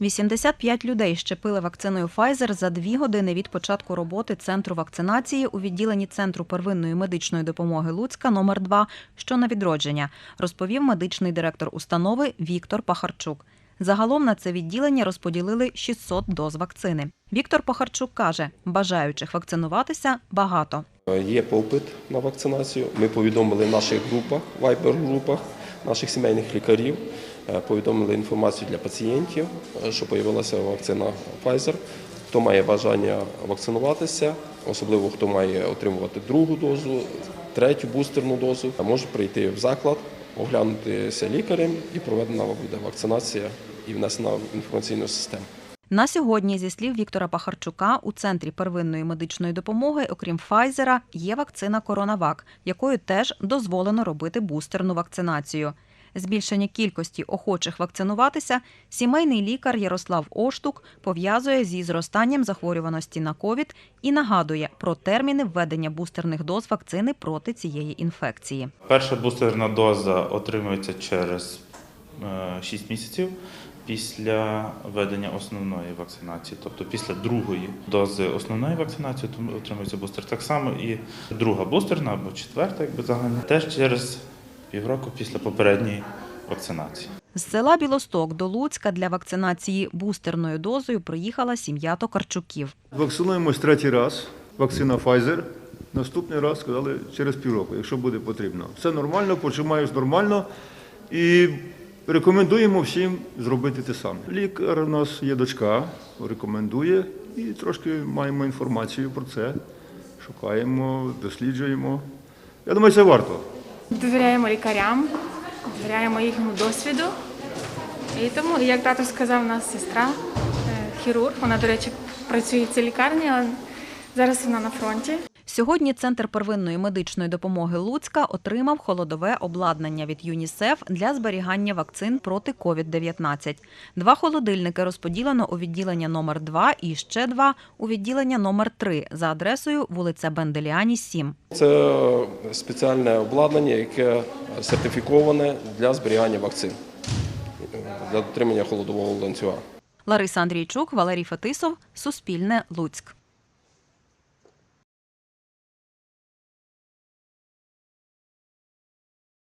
85 людей щепили вакциною Pfizer за дві години від початку роботи центру вакцинації у відділенні Центру первинної медичної допомоги Луцька номер 2 що на відродження, розповів медичний директор установи Віктор Пахарчук. Загалом на це відділення розподілили 600 доз вакцини. Віктор Пахарчук каже, бажаючих вакцинуватися багато. Є попит на вакцинацію. Ми повідомили наших групах, вайбер-групах, наших сімейних лікарів, повідомили інформацію для пацієнтів, е, що з'явилася вакцина Pfizer. Хто має бажання вакцинуватися, особливо хто має отримувати другу дозу, третю бустерну дозу, може прийти в заклад, оглянутися лікарем і проведена буде вакцинація і внесена в інформаційну систему. На сьогодні, зі слів Віктора Пахарчука, у центрі первинної медичної допомоги, окрім Файзера, є вакцина Коронавак, якою теж дозволено робити бустерну вакцинацію. Збільшення кількості охочих вакцинуватися сімейний лікар Ярослав Оштук пов'язує зі зростанням захворюваності на ковід і нагадує про терміни введення бустерних доз вакцини проти цієї інфекції. Перша бустерна доза отримується через е, 6 місяців після введення основної вакцинації. Тобто після другої дози основної вакцинації отримується бустер. Так само і друга бустерна або четверта, якби загальна, теж через півроку після попередньої вакцинації. З села Білосток до Луцька для вакцинації бустерною дозою приїхала сім'я Токарчуків. Вакцинуємось третій раз. Вакцина Pfizer. Наступний раз сказали через півроку, якщо буде потрібно. Все нормально, почуваєш нормально і рекомендуємо всім зробити те саме. Лікар у нас є дочка, рекомендує і трошки маємо інформацію про це. Шукаємо, досліджуємо. Я думаю, це варто. Довіряємо лікарям, довіряємо їхньому досвіду. І тому, як тато сказав, у нас сестра, е, хірург, вона, до речі, працює в цій лікарні, але зараз вона на фронті. Сьогодні Центр первинної медичної допомоги Луцька отримав холодове обладнання від ЮНІСЕФ для зберігання вакцин проти COVID-19. Два холодильники розподілено у відділення номер 2 і ще два у відділення номер 3 за адресою вулиця Бенделіані, 7. Це спеціальне обладнання, яке сертифіковане для зберігання вакцин, для дотримання холодового ланцюга. Лариса Андрійчук, Валерій Фетисов, Суспільне, Луцьк.